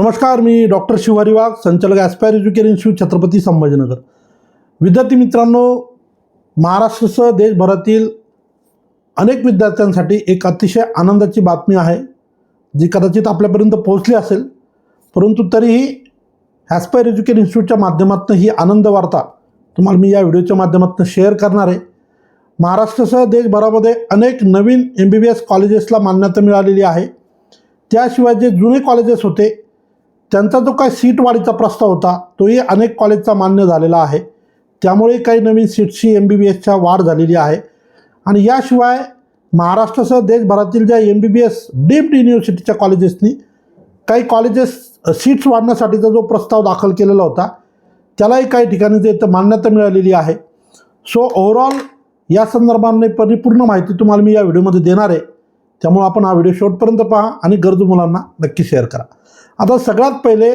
नमस्कार मी डॉक्टर शिवारी वाघ संचालक aspire education institute Chhatrapati Sambhajinagar. विद्यार्थी मित्रांनो महाराष्ट्रासह देशभरातील अनेक विद्यार्थ्यांसाठी एक अतिशय आनंदाची बातमी आहे जी कदाचित आपल्यापर्यंत पोहोचली असेल. परंतु तरीही ॲस्पायर एज्युकेशन इन्स्टिट्यूटच्या माध्यमातून ही आनंद वार्ता तुम्हाला मी या व्हिडिओच्या माध्यमातून शेअर करणार आहे. महाराष्ट्रासह देशभरामध्ये अनेक नवीन एम बी बी एस कॉलेजेसला मान्यता मिळालेली आहे. त्याशिवाय जे जुने कॉलेजेस होते त्यांचा जो काय सीट वाढीचा प्रस्ताव होता तोही अनेक कॉलेजचा मान्य झालेला आहे. त्यामुळे काही नवीन सीट्सची एम बी बी एसच्या वाढ झालेली आहे. आणि याशिवाय महाराष्ट्रासह देशभरातील ज्या M B B S deemed युनिव्हर्सिटीच्या कॉलेजेसनी काही कॉलेजेस सीट्स वाढण्यासाठीचा जो प्रस्ताव दाखल केलेला होता त्यालाही काही ठिकाणी ते मान्यता मिळालेली आहे. सो ओव्हरऑल या संदर्भाने परिपूर्ण माहिती तुम्हाला मी या व्हिडिओमध्ये देणार आहे. त्यामुळे आपण हा व्हिडिओ शेवटपर्यंत पहा आणि गरजू मुलांना नक्की शेअर करा. आता सगळ्यात पहिले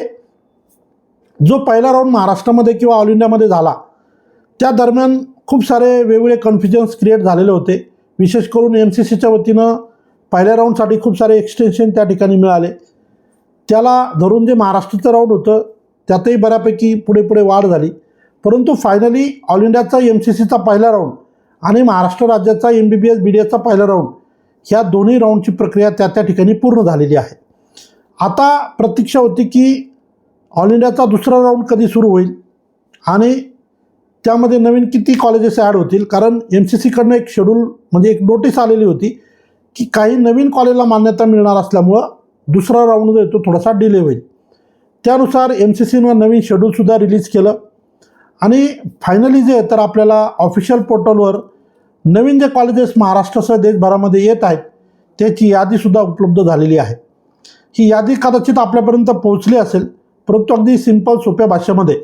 जो पहिला राऊंड महाराष्ट्रामध्ये किंवा ऑल इंडियामध्ये झाला त्या दरम्यान खूप सारे वेगवेगळे कन्फ्युजन्स क्रिएट झालेले होते. विशेष करून एम सी सीच्या वतीनं पहिल्या राऊंडसाठी खूप सारे एक्सटेन्शन त्या ठिकाणी मिळाले. त्याला धरून जे महाराष्ट्राचं राऊंड होतं त्यातही बऱ्यापैकी पुढे पुढे वाढ झाली. परंतु फायनली ऑल इंडियाचा एम सी सीचा पहिला राऊंड आणि महाराष्ट्र राज्याचा M B B S B D एसचा पहिला राऊंड ह्या दोन्ही राऊंडची प्रक्रिया त्या त्या ठिकाणी पूर्ण झालेली आहे. आता प्रतीक्षा होती की ऑल इंडियाचा दुसरा राऊंड कधी सुरू होईल? आणि त्यामध्ये नवीन किती कॉलेजेस ॲड होतील? कारण एम सी सीकडनं एक शेड्यूल म्हणजे एक नोटीस आलेली होती की काही नवीन कॉलेजला मान्यता मिळणार असल्यामुळं दुसरा राऊंड जो येतो थोडासा डिले होईल. त्यानुसार एम सी सीनं नवीन शेड्यूलसुद्धा रिलीज केलं. आणि फायनली जे तर आपल्याला ऑफिशियल पोर्टलवर नवीन जे कॉलेजेस महाराष्ट्रासह देशभरामध्ये येत आहेत त्याची यादीसुद्धा उपलब्ध झालेली आहे. ही यादी कदाचित आपल्यापर्यंत पोहोचली असेल परंतु अगदी सिंपल सोप्या भाषेमध्ये.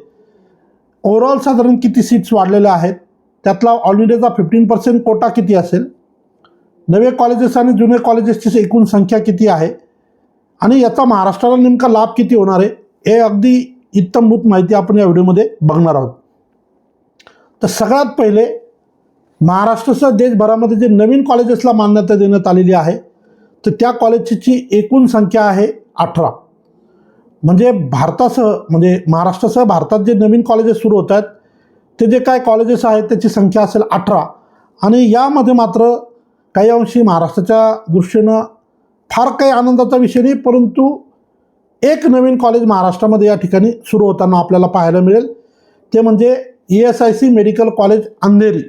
ओव्हरऑल साधारण किती सीट्स वाढलेल्या आहेत? त्यातला ऑल इंडियाचा फिफ्टीन पर्सेंट कोटा किती असेल? नवे कॉलेजेस आणि जुने कॉलेजेसची एकूण संख्या किती आहे? आणि याचा महाराष्ट्राला नेमका लाभ किती होणार आहे? हे अगदी इत्तमभूत माहिती आपण या व्हिडिओमध्ये बघणार आहोत. तर सगळ्यात पहिले महाराष्ट्रासह देशभरामध्ये जे नवीन कॉलेजेसला मान्यता देण्यात आलेली आहे तर त्या कॉलेजची एकूण संख्या आहे अठरा. म्हणजे भारतासह म्हणजे महाराष्ट्रासह भारतात जे नवीन कॉलेजेस सुरू होत आहेत ते जे काय कॉलेजेस आहेत त्याची संख्या असेल अठरा. आणि यामध्ये मात्र काही अंशी महाराष्ट्राच्या दृष्टीनं फार काही आनंदाचा विषय नाही परंतु एक नवीन कॉलेज महाराष्ट्रामध्ये या ठिकाणी सुरू होताना आपल्याला पाहायला मिळेल. ते म्हणजे E S I C medical college Andheri.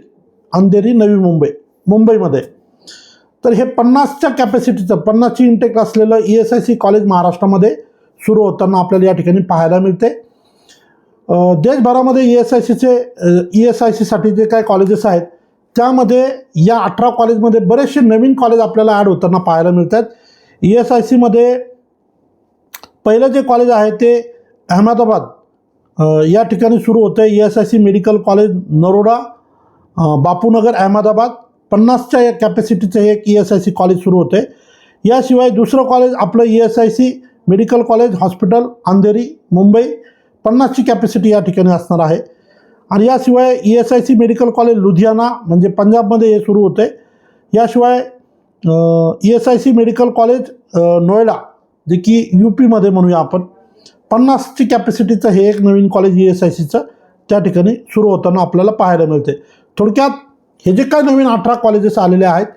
Andheri Navi Mumbai. मुंबईमध्ये. तर हे पन्नासच्या कॅपॅसिटीचं पन्नासची इंटेक असलेलं E S I C college महाराष्ट्रामध्ये सुरू होताना आपल्याला या ठिकाणी पाहायला मिळते. देशभरामध्ये ई एस आय सीचे ई एस आय सीसाठी जे काही कॉलेजेस आहेत त्यामध्ये या अठरा कॉलेजमध्ये बरेचसे नवीन कॉलेज आपल्याला ॲड होताना पाहायला मिळत आहेत ई एस आय सीमध्ये पहिलं जे कॉलेज आहे ते अहमदाबाद या ठिकाणी सुरू होतं आहे E S I C medical college Naroda Bapunagar Ahmedabad पन्नासच्या या कॅपॅसिटीचं एक E S I C college सुरू होते याशिवाय दुसरं कॉलेज आपलं E S I C medical college hospital Andheri Mumbai पन्नासची capacity या ठिकाणी असणार आहे. आणि याशिवाय E S I C medical college Ludhiana म्हणजे पंजाबमध्ये हे सुरू होते याशिवाय E S I C medical college Noida जे की यू पीमध्ये म्हणूया आपण पन्नासची कॅपॅसिटीचं हे एक नवीन कॉलेज ई एस आय सीचं त्या ठिकाणी सुरू होताना आपल्याला पाहायला मिळते थोडक्यात हे जे काय नवीन अठरा कॉलेजेस आलेले आहेत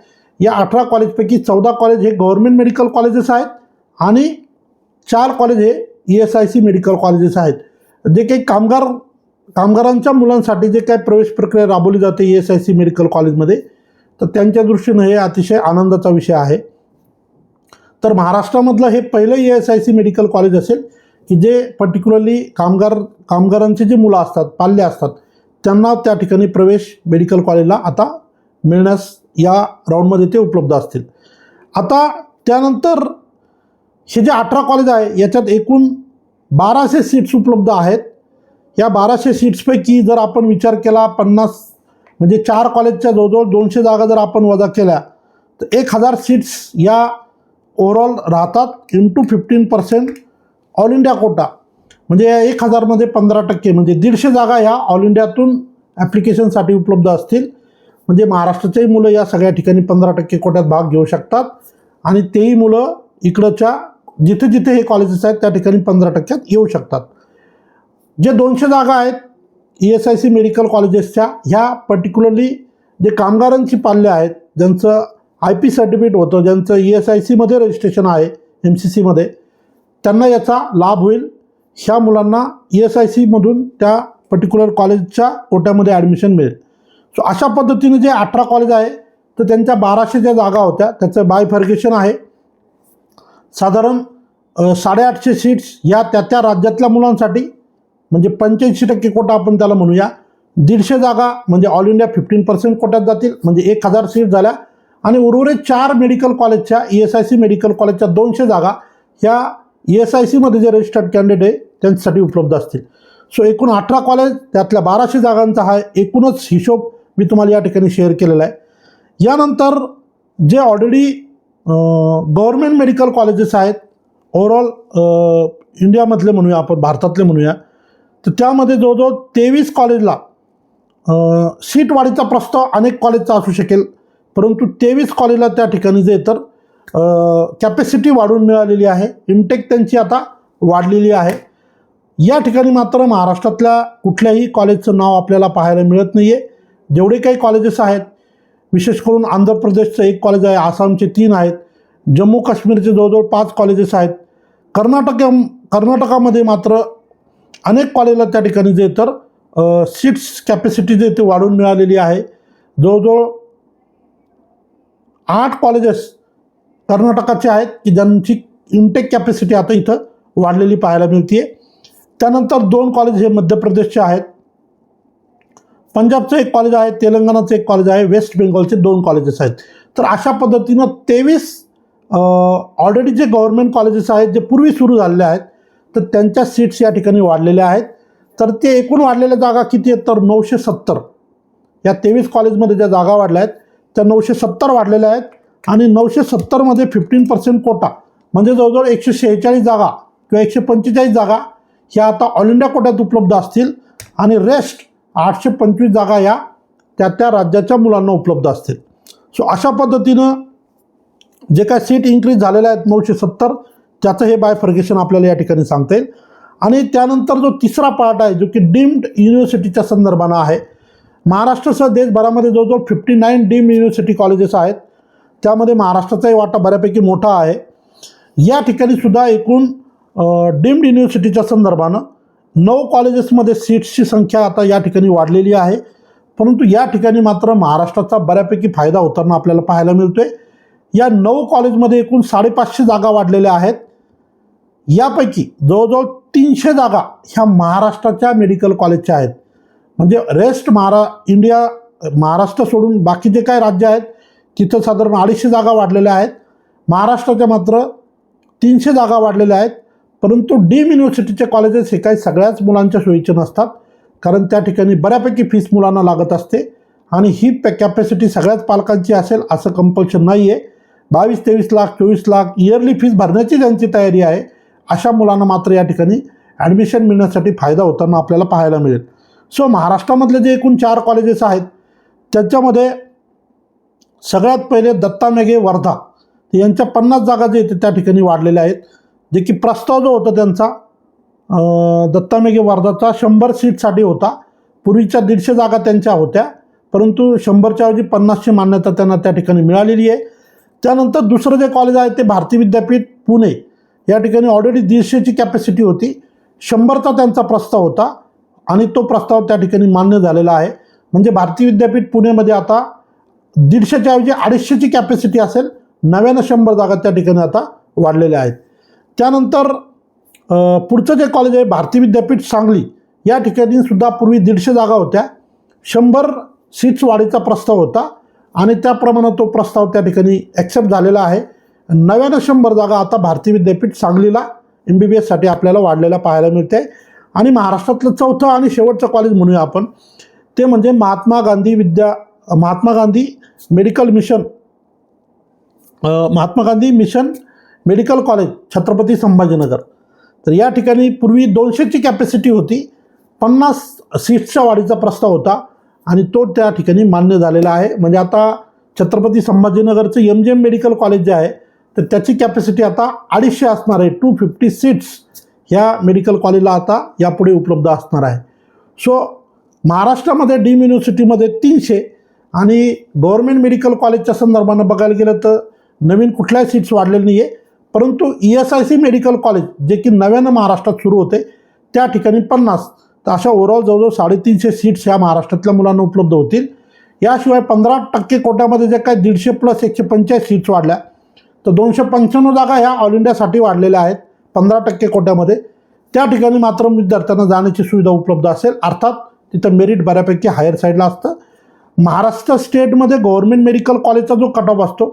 या अठरा कॉलेजपैकी चौदा कॉलेज हे गव्हर्मेंट मेडिकल कॉलेजेस आहेत आणि चार कॉलेज हे E S I C medical colleges आहेत. जे काही कामगार कामगारांच्या मुलांसाठी जे काही प्रवेश प्रक्रिया राबवली जाते E S I C medical कॉलेजमध्ये तर त्यांच्या दृष्टीनं हे अतिशय आनंदाचा विषय आहे. तर महाराष्ट्रामधलं हे पहिलं E S I C medical college असेल की जे पर्टिक्युलरली कामगार कामगारांचे जे मुलं असतात पाल्य असतात त्यांना त्या ठिकाणी प्रवेश मेडिकल कॉलेजला आता मिळण्यास या राऊंडमध्ये ते उपलब्ध असतील. आता त्यानंतर हे जे अठरा कॉलेज आहे याच्यात एकूण बाराशे सीट्स उपलब्ध आहेत. या बाराशे सीट्सपैकी जर आपण विचार केला पन्नास म्हणजे चार कॉलेजच्या जवळजवळ दोनशे जागा जर आपण वजा केल्या तर एक हजार सीट्स या ओव्हरऑल राहतात into fifteen percent all India quota. म्हणजे या एक हजारमध्ये पंधरा टक्के म्हणजे दीडशे जागा ह्या ऑल इंडियातून ॲप्लिकेशनसाठी उपलब्ध असतील. म्हणजे महाराष्ट्राचेही मुलं या सगळ्या ठिकाणी पंधरा टक्के कोट्यात भाग घेऊ शकतात. आणि तेही मुलं इकडच्या जिथे जिथे हे कॉलेजेस आहेत त्या ठिकाणी पंधरा टक्क्यात येऊ शकतात. जे दोनशे जागा आहेत E S I C medical कॉलेजेसच्या ह्या पर्टिक्युलरली जे कामगारांची पाल्य आहेत ज्यांचं आय पी सर्टिफिकेट होतं ज्यांचं ई एस आय सीमध्ये रजिस्ट्रेशन आहे एम सी सीमध्ये त्यांना याचा लाभ होईल. ह्या मुलांना ई एस आय सीमधून त्या पर्टिक्युलर कॉलेजच्या कोट्यामध्ये ॲडमिशन मिळेल. सो अशा पद्धतीने जे अठरा कॉलेज आहे तर त्यांच्या बाराशे ज्या जागा होत्या त्याचं बायफर्गेशन आहे. साधारण साडेआठशे सीट्स या त्या त्या राज्यातल्या मुलांसाठी म्हणजे पंच्याऐंशी टक्के कोटा आपण त्याला म्हणूया. दीडशे जागा म्हणजे ऑल इंडिया फिफ्टीन पर्सेंट कोट्यात जातील म्हणजे एक हजार सीट झाल्या. आणि उर्वरित चार मेडिकल कॉलेजच्या E S I C medical कॉलेजच्या दोनशे जागा ह्या ई एस आय सीमध्ये जे रजिस्टर्ड कॅन्डिडेट आहे त्यांच्यासाठी उपलब्ध असतील. सो एकूण अठरा कॉलेज त्यातल्या बाराशे जागांचा हा एकूणच हिशोब मी तुम्हाला या ठिकाणी शेअर केलेला आहे. यानंतर जे ऑलरेडी गव्हर्मेंट मेडिकल कॉलेजेस आहेत ओव्हरऑल इंडियामधले म्हणूया आपण भारतातले म्हणूया तर त्यामध्ये जवळजवळ तेवीस कॉलेजला सीटवाढीचा सीट वाढीचा प्रस्ताव अनेक कॉलेजचा असू शकेल. परंतु तेवीस कॉलेजला त्या ठिकाणी जे तर कॅपॅसिटी वाढून मिळालेली आहे. इनटेक त्यांची आता वाढलेली आहे. या ठिकाणी मात्र महाराष्ट्रातल्या कुठल्याही कॉलेजचं नाव आपल्याला पाहायला मिळत नाही आहे जेवढे काही कॉलेजेस आहेत विशेष करून आंध्र प्रदेशचं एक कॉलेज आहे आसामचे तीन आहेत जम्मू काश्मीरचे जवळजवळ पाच कॉलेजेस आहेत. कर्नाटक कर्नाटकामध्ये मात्र अनेक कॉलेजला त्या ठिकाणी जे तर सीट्स कॅपॅसिटी जे ते वाढून मिळालेली आहे. जवळजवळ आठ कॉलेजेस कर्नाटकाचे आहेत की ज्यांची इनटेक कॅपॅसिटी आता इथं वाढलेली पाहायला मिळते त्यानंतर दोन कॉलेज हे मध्य प्रदेशचे आहेत. पंजाबचं एक कॉलेज आहे तेलंगणाचं एक कॉलेज आहे वेस्ट बेंगॉलचे दोन कॉलेजेस आहेत. तर अशा पद्धतीनं तेवीस ऑलरेडी जे गव्हर्मेंट कॉलेजेस आहेत जे पूर्वी सुरू झालेले आहेत तर त्यांच्या सीट्स या ठिकाणी वाढलेल्या आहेत. तर ते एकूण वाढलेल्या जागा किती आहेत? तर नऊशे सत्तर. या तेवीस कॉलेजमध्ये ज्या जागा वाढल्या आहेत त्या नऊशे सत्तर वाढलेल्या आहेत. आणि नऊशे सत्तरमध्ये फिफ्टीन पर्सेंट कोटा म्हणजे जवळजवळ एकशे शेहेचाळीस जागा किंवा एकशे पंचेचाळीस जागा ह्या आता ऑल इंडिया कोट्यात उपलब्ध असतील. आणि रेस्ट आठशे पंचवीस जागा या त्या त्या राज्याच्या मुलांना उपलब्ध असतील. सो अशा पद्धतीनं जे काय सीट इन्क्रीज झालेल्या आहेत नऊशे सत्तर त्याचं हे बायफर्गेशन आपल्याला या ठिकाणी सांगता येईल. आणि त्यानंतर जो तिसरा पार्ट आहे जो की डीम्ड युनिव्हर्सिटीच्या संदर्भानं आहे. महाराष्ट्रसह देशभरामध्ये जवळजवळ fifty nine deemed university colleges आहेत. त्यामध्ये महाराष्ट्राचाही वाटा बऱ्यापैकी मोठा आहे. या ठिकाणी सुद्धा एकूण डीम्ड युनिव्हर्सिटीच्या संदर्भानं नऊ कॉलेजेसमध्ये सीट्सची संख्या आता या ठिकाणी वाढलेली आहे. परंतु या ठिकाणी मात्र महाराष्ट्राचा बऱ्यापैकी फायदा होताना आपल्याला पाहायला मिळतो आहे या नऊ कॉलेजमध्ये एकूण साडेपाचशे जागा वाढलेल्या आहेत. यापैकी जवळजवळ तीनशे जागा ह्या महाराष्ट्राच्या मेडिकल कॉलेजच्या आहेत. म्हणजे रेस्ट महारा इंडिया महाराष्ट्र सोडून बाकी जे काही राज्य आहेत तिथं साधारण अडीचशे जागा वाढलेल्या आहेत. महाराष्ट्राच्या मात्र तीनशे जागा वाढलेल्या आहेत. परंतु डीम युनिव्हर्सिटीचे कॉलेजेस हे काही सगळ्याच मुलांच्या सोयीचे नसतात. कारण त्या ठिकाणी बऱ्यापैकी फीस मुलांना लागत असते. आणि ही पॅ कॅपॅसिटी सगळ्याच पालकांची असेल असं कंपल्शन नाही आहे बावीस तेवीस लाख चोवीस लाख इयरली फीस भरण्याची ज्यांची तयारी आहे अशा मुलांना मात्र या ठिकाणी ॲडमिशन मिळण्यासाठी फायदा होताना आपल्याला पाहायला मिळेल. सो महाराष्ट्रामधले जे एकूण चार कॉलेजेस आहेत त्याच्यामध्ये सगळ्यात पहिले दत्ता मेघे वर्धा. यांच्या पन्नास जागा जे त्या ठिकाणी वाढलेल्या आहेत. जे की प्रस्ताव जो होता त्यांचा दत्ता मेघे वर्धाचा शंभर सीटसाठी होता. पूर्वीच्या दीडशे जागा त्यांच्या होत्या. परंतु शंभरच्या ऐवजी पन्नासची मान्यता त्यांना त्या ठिकाणी मिळालेली आहे. त्यानंतर दुसरं जे कॉलेज आहे ते भारती विद्यापीठ पुणे. या ठिकाणी ऑलरेडी दीडशेची कॅपॅसिटी होती. शंभरचा त्यांचा प्रस्ताव होता आणि तो प्रस्ताव त्या ठिकाणी मान्य झालेला आहे. म्हणजे भारती विद्यापीठ पुणेमध्ये आता दीडशेच्या ऐवजी अडीचशेची कॅपॅसिटी असेल. नव्यानं शंभर जागा त्या ठिकाणी आता वाढलेल्या आहेत. त्यानंतर पुढचं जे कॉलेज आहे भारती विद्यापीठ सांगली या ठिकाणी सुद्धा पूर्वी दीडशे जागा होत्या. शंभर सीट्स वाढीचा प्रस्ताव होता आणि त्याप्रमाणे तो प्रस्ताव त्या ठिकाणी ॲक्सेप्ट झालेला आहे. नव्यानं शंभर जागा आता भारती विद्यापीठ सांगलीला एम बी बी एससाठी आपल्याला वाढलेला पाहायला मिळते. आणि महाराष्ट्रातलं चौथं आणि शेवटचं कॉलेज म्हणूया आपण. ते म्हणजे Mahatma Gandhi Vidya Mahatma Gandhi medical mission Mahatma Gandhi mission medical college Chhatrapati Sambhajinagar. तर या ठिकाणी पूर्वी दोनशेची कॅपॅसिटी होती पन्नास सीट्सच्या वाढीचा प्रस्ताव होता आणि तो त्या ठिकाणी मान्य झालेला आहे. म्हणजे आता Chhatrapati संभाजीनगरचं M G M medical college जे आहे तर त्याची कॅपॅसिटी आता अडीचशे असणार आहे टू फिफ्टी सीट्स ह्या मेडिकल कॉलेजला आता यापुढे उपलब्ध असणार आहे. सो महाराष्ट्रामध्ये डीम युनिव्हर्सिटीमध्ये तीनशे आणि गव्हर्मेंट मेडिकल कॉलेजच्या संदर्भानं बघायला गेलं तर नवीन कुठल्याही सीट्स वाढलेले नाही आहे परंतु E S I C medical college जे की नव्यानं महाराष्ट्रात सुरू होते त्या ठिकाणी पन्नास तर अशा ओव्हरऑल जवळजवळ साडेतीनशे सीट्स ह्या महाराष्ट्रातल्या मुलांना उपलब्ध होतील. याशिवाय पंधरा टक्के कोट्यामध्ये जे काय दीडशे प्लस एकशे पंचेचाळीस सीट्स वाढल्या तर दोनशे पंच्याण्णव जागा ह्या ऑल इंडियासाठी वाढलेल्या आहेत पंधरा टक्के कोट्यामध्ये. त्या ठिकाणी मात्र विद्यार्थ्यांना जाण्याची सुविधा उपलब्ध असेल अर्थात तिथं मेरिट बऱ्यापैकी हायर साईडला असतं. महाराष्ट्र स्टेटमध्ये गव्हर्मेंट मेडिकल कॉलेजचा जो कट ऑफ असतो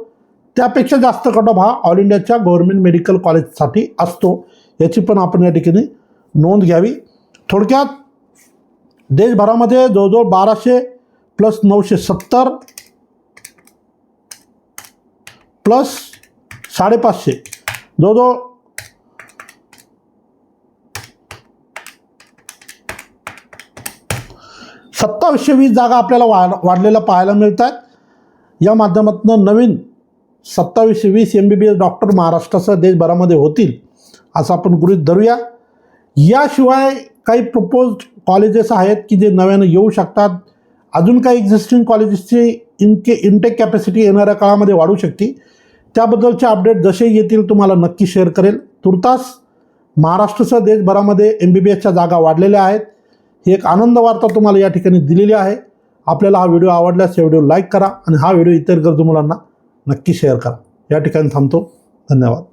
त्यापेक्षा जास्त कट ऑफ हा ऑल इंडियाच्या गव्हर्मेंट मेडिकल कॉलेजसाठी असतो. याची पण आपण या ठिकाणी नोंद घ्यावी. थोडक्यात देशभरामध्ये जवळजवळ बाराशे प्लस नऊशे सत्तर प्लस साडेपाचशे जवळजवळ सत्तावीसशे वीस जागा आपल्याला वाढ वाढलेल्या पाहायला मिळत आहेत या माध्यमातून नवीन सत्तावीसशे वीस M B B S doctor महाराष्ट्रासह देशभरामध्ये होतील असं आपण गृहित धरूया. याशिवाय काही प्रपोज कॉलेजेस आहेत की जे नव्यानं येऊ शकतात. अजून काही एक्झिस्टिंग कॉलेजेसची इनके इनटेक कॅपॅसिटी येणाऱ्या काळामध्ये वाढू शकते त्याबद्दलचे अपडेट जसे येतील तुम्हाला नक्की शेअर करेल. तुर्तास महाराष्ट्रसह देशभरामध्ये एम बी बी एसच्या जागा वाढलेल्या आहेत. ही एक आनंद वार्ता तुम्हाला या ठिकाणी दिलेली आहे. आपल्याला हा व्हिडिओ आवडल्यास या व्हिडिओ लाईक करा आणि हा व्हिडिओ इतर गरजू मुलांना नक्की शेअर करा. या ठिकाणी थांबतो. धन्यवाद.